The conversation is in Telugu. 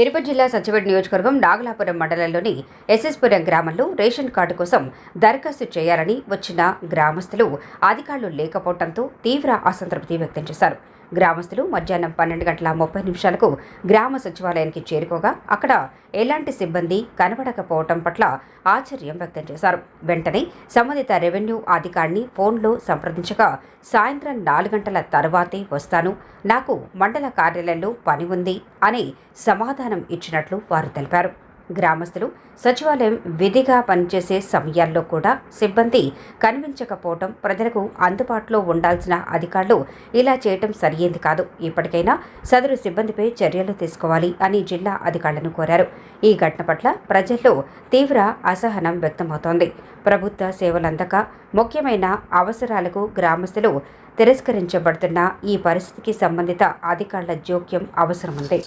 తిరుపతి జిల్లా సచివేడ్ నియోజకవర్గం నాగలాపురం మండలంలోని ఎస్ఎస్పురం గ్రామంలో రేషన్ కార్డు కోసం దరఖాస్తు చేయాలని వచ్చిన గ్రామస్తులు అధికారులు లేకపోవడంతో తీవ్ర అసంతృప్తి వ్యక్తం చేశారు. గ్రామస్తులు మధ్యాహ్నం పన్నెండు గంటల ముప్పై నిమిషాలకు గ్రామ సచివాలయానికి చేరుకోగా అక్కడ ఎలాంటి సిబ్బంది కనబడకపోవటం పట్ల ఆశ్చర్యం వ్యక్తం చేశారు. వెంటనే సంబంధిత రెవెన్యూ అధికారిని ఫోన్లో సంప్రదించగా సాయంత్రం నాలుగు గంటల తర్వాతే వస్తాను. నాకు మండల కార్యాలయంలో పని ఉంది అని సమాధానం ఇచ్చినట్లు వారు తెలిపారు. గ్రామస్తులు సచివాలయం విధిగా పనిచేసే సమయాల్లో కూడా సిబ్బంది కనిపించకపోవటం ప్రజలకు అందుబాటులో ఉండాల్సిన అధికారులు ఇలా చేయటం సరియేంది కాదు. ఇప్పటికైనా సదరు సిబ్బందిపై చర్యలు తీసుకోవాలి అని జిల్లా అధికారులను కోరారు. ఈ ఘటన పట్ల ప్రజల్లో తీవ్ర అసహనం వ్యక్తమవుతోంది. ప్రభుత్వ సేవలందక ముఖ్యమైన అవసరాలకు గ్రామస్తులు తిరస్కరించబడుతున్న ఈ పరిస్థితికి సంబంధిత అధికారుల జోక్యం అవసరముంది.